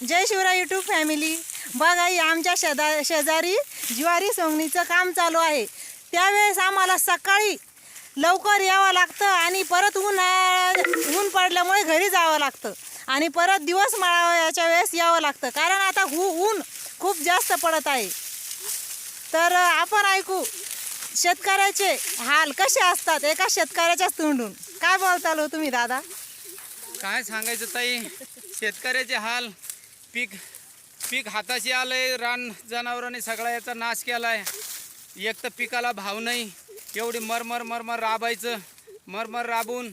जय Shivray YouTube family बघा ही आमच्या शेजा शेजारी ज्वारी सोंगणीचं काम चालू आहे. त्यावेळेस आम्हाला सकाळी लवकर यावं लागतं आणि परत ऊन ऊन पडल्यामुळे घरी जावं लागतं. आणि परत दिवस माळाच्या वेळेस यावं लागतं. कारण आता हू ऊन खूप जास्त पडत आहे. तर आपण ऐकू शेतकऱ्याचे हाल कसे असतात एका शेतकऱ्याच्याच तोंडून? काय बोलता हो तुम्ही दादा? काय सांगायचं ताई? शेतकऱ्याचे हाल पीक पीक हाताशी आलंय रान जनावरांनी सगळा याचा नाश केलाय. एक तर पिकाला भाव नाही एवढी मरमर मरमर राबायचं मरमर राबून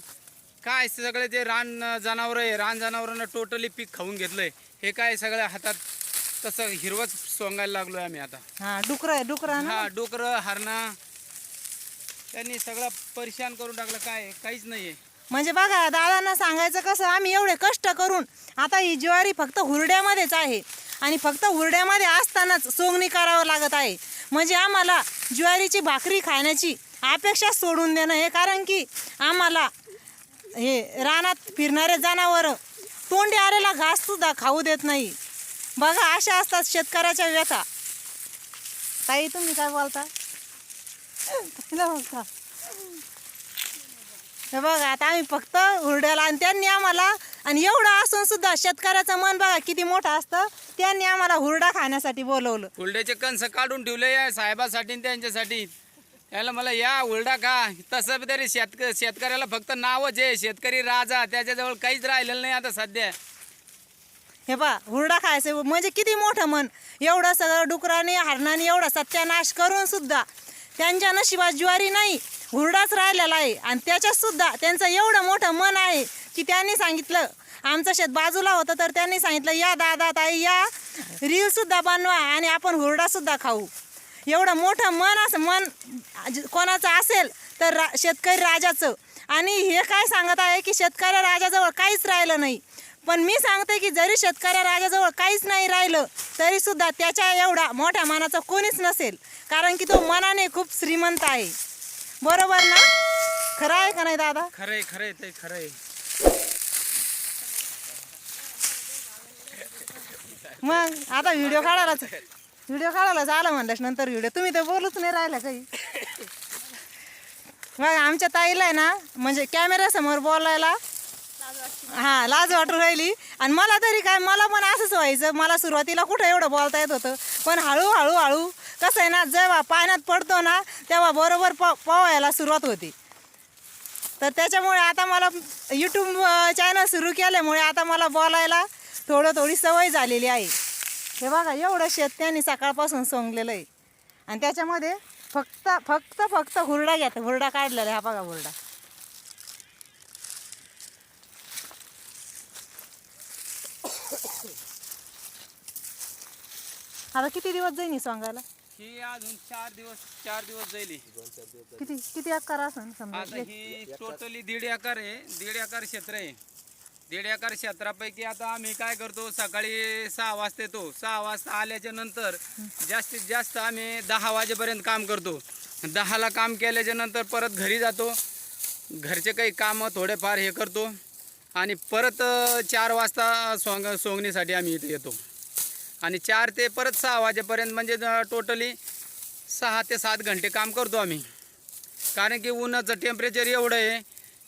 काय सगळे जे रान जनावर आहे रान जनावरांना टोटली पीक खाऊन घेतलंय. हे काय सगळ्या हातात तसं हिरवच सोंगायला लागलोय आम्ही आता. हा डुकर डुकरा ना? हा डुकरं हरणं त्यांनी सगळं परेशान करून टाकलं काय आहे? काहीच नाहीये. म्हणजे बघा दादांना सांगायचं कसं आम्ही एवढे कष्ट करून आता ही ज्वारी फक्त हुरड्यामध्येच आहे. आणि फक्त हुरड्यामध्ये असतानाच सोंगणी करावं लागत आहे. म्हणजे आम्हाला ज्वारीची भाकरी खाण्याची अपेक्षा सोडून देणं हे कारण की आम्हाला हे रानात फिरणारे जनावरं तोंडी आलेला घाससुद्धा खाऊ देत नाही. बघा अशा असतात शेतकऱ्याच्या व्यथा. ताई तुम्ही काय बोलता? बोलता हे बघा आता आम्ही फक्त हुरड्याला आणि त्यांनी आम्हाला आणि एवढं असून सुद्धा शेतकऱ्याचं मन बघा किती मोठं असतं त्यांनी आम्हाला हुरडा खाण्यासाठी बोलवलं. हुरड्याचे कंस काढून ठेवले या साहेबासाठी आणि त्यांच्यासाठी. याला मला या हुरडा का तसं तरी शेतक शेतकऱ्याला फक्त नावच आहे. शेतकरी राजा. त्याच्याजवळ काहीच राहिलेलं नाही आता सध्या. हे बा हुरडा खायचं म्हणजे किती मोठं मन. एवढं सगळं डुकराने हरणाने एवढा सत्यानाश करून सुद्धा त्यांच्या नशिबात ज्वारी नाही. हुरडाच राहिलेला आहे. आणि त्याच्यात सुद्धा त्यांचं एवढं मोठं मन आहे की त्यांनी सांगितलं. आमचं शेत बाजूला होतं तर त्यांनी सांगितलं या दादा ताई या. रीलसुद्धा बनवा आणि आपण हुरडासुद्धा खाऊ. एवढं मोठं मन असं मन कोणाचं असेल तर रा शेतकरी राजाचं. आणि हे काय सांगत आहे की शेतकऱ्या राजाजवळ काहीच राहिलं नाही. पण मी सांगते की जरी शेतकऱ्या राजाजवळ काहीच नाही राहिलं तरीसुद्धा त्याच्या एवढा मोठ्या मनाचा कोणीच नसेल. कारण की तो मनाने खूप श्रीमंत आहे. बरोबर ना? खरं आहे का नाही दादा? खरंय खरंय ते खरंय. मग आता व्हिडिओ काढायलाच व्हिडिओ काढायला झालं म्हणल्यास नंतर व्हिडिओ तुम्ही तर बोलूच नाही राहिला काही. मग आमच्या ताईला आहे ना म्हणजे कॅमेऱ्यासमोर बोलायला हा लाज वाटू राहिली. आणि मला तरी काय मला पण असंच व्हायचं. मला सुरुवातीला कुठं एवढं बोलता येत होतं. पण हळूहळू हळू कसं आहे ना जेव्हा पाण्यात पडतो ना तेव्हा बरोबर प पोहायला सुरुवात होती. तर त्याच्यामुळे आता मला यूट्यूब चॅनल सुरू केल्यामुळे आता मला बोलायला थोडं थोडी सवय झालेली आहे. हे बघा एवढं शेत त्यांनी सकाळपासून सोंगलेलं आहे. आणि त्याच्यामध्ये फक्त फक्त फक्त हुरडा घ्या. हुरडा काढलेला आहे. हा बघा हुरडा. आता किती दिवस जाईन सांगायला सोंगायला? ही अजून चार दिवस चार दिवस जाईल ही. किती किती अक्कर असन आता समजा ही टोटली दीड एकर आहे दीड एकर क्षेत्र आहे. दीड एकर क्षेत्रापैकी आता आम्ही काय करतो सकाळी सहा वाजता येतो. सहा वाजता आल्याच्यानंतर जास्तीत जास्त आम्ही दहा वाजेपर्यंत काम करतो. दहाला काम केल्याच्यानंतर परत घरी जातो. घरचे काही कामं थोडेफार हे करतो. आणि परत अ, चार वाजता सोंग सोंगणीसाठी आम्ही इथे येतो. आणि चार ते परत सहा वाजेपर्यंत म्हणजे टोटली सहा ते सात घंटे काम करतो आम्ही. कारण की उन्हाचं टेम्परेचर एवढं आहे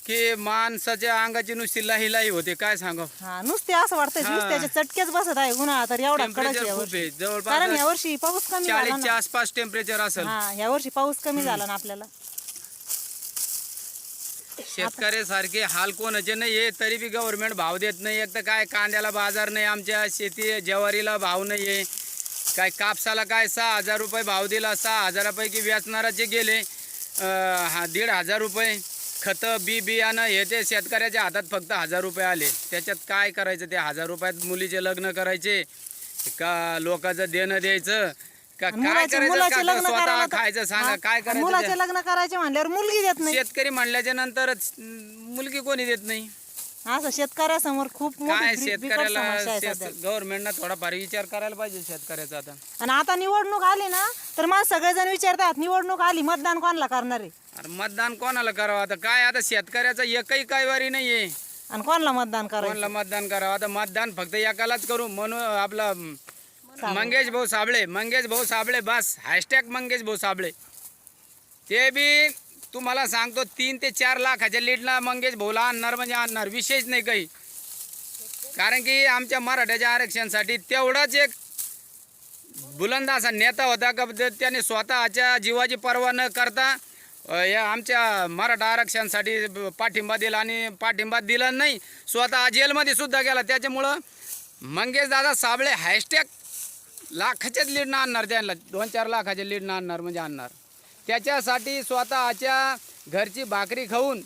की माणसाच्या अंगाची नुसती लाही लाही होते. काय सांगाव? हा नुसते असं वाटतं हा. नुसत्याचे चटकेच बसत आहे उन्हाळा तर एवढा कडक टेम्परेचर आहे खूप यावर्षी. आहे. कारण जवळपास यावर्षी पाऊस कमी झाला चाळीसच्या ना. आसपास टेम्परेचर असेल. हा यावर्षी पाऊस कमी झाला ना आपल्याला. शेतकऱ्यासारखे हाल कोणाचे नाही आहे तरी बी गव्हर्नमेंट भाव देत नाही. एक तर काय कांद्याला बाजार नाही आमच्या शेती ज्वारीला भाव नाही आहे. काय कापसाला काय सहा हजार रुपये भाव दिला सहा हजारापैकी व्याचणाराचे गेले हा दीड हजार रुपये. खतं बी बियाणं हे ते शेतकऱ्याच्या हातात फक्त हजार रुपये आले. त्याच्यात काय करायचं ते हजार रुपयात मुलीचे लग्न करायचे. का लोकांचं देणं द्यायचं. का आणि काय मुलाचे करायचं? मुलाचे का लग्न स्वतः करायला तर- खायचं सांगा हा, काय करायचं मुलाचे ते? लग्न करायचे म्हणल्यावर मुलगी देत नाही. शेतकरी म्हणल्याच्या नंतरच मुलगी कोणी देत नाही? असं शेतकऱ्यासमोर खूप मोठी काय बि- बिकट शेतकऱ्याला समस्या आहे सध्या. गव्हर्नमेंटनं थोडाफार विचार करायला पाहिजे शेतकऱ्याचा आता. आणि आता निवडणूक आली ना तर मला सगळेजण विचारतात निवडणूक आली मतदान कोणाला करणार आहे? अरे मतदान कोणाला करावं? आता काय आता शेतकऱ्याचा एकही काही वारी नाहीये. आणि कोणाला मतदान कोणाला करायचं मतदान करावं? आता मतदान फक्त एकालाच करू म्हणून आपला मंगेश भाऊ साबळे मंगेश भाऊ साबळे बस. हॅशटॅग मंगेश भाऊ साबळे. ते बी तुम्हाला सांगतो तीन ते चार लाखाच्या लीडला मंगेश भाऊला आणणार म्हणजे आणणार विशेष नाही काही. कारण की आमच्या मराठ्याच्या आरक्षणासाठी तेवढाच एक बुलंद असा नेता होता का त्याने स्वतःच्या जीवाची पर्वा न करता या आमच्या मराठा आरक्षणासाठी पाठिंबा दिला आणि पाठिंबा दिला नाही. स्वतः जेलमध्ये सुद्धा गेला. त्याच्यामुळं मंगेश दादा साबळे हॅशटॅग लाखाच्याच लीडनं आणणार त्यांना. दोन चार लाखाच्या लीडनं आणणार म्हणजे आणणार. त्याच्यासाठी स्वतःच्या घरची भाकरी खाऊन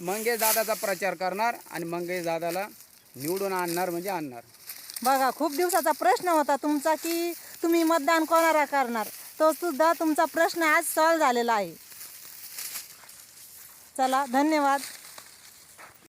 मंगेश दादाचा प्रचार करणार आणि मंगेश दादाला निवडून आणणार म्हणजे आणणार. बघा खूप दिवसाचा प्रश्न होता तुमचा की तुम्ही मतदान कोणाला करणार? तो सुद्धा तुमचा प्रश्न आज सॉल्व्ह झालेला आहे. चला धन्यवाद.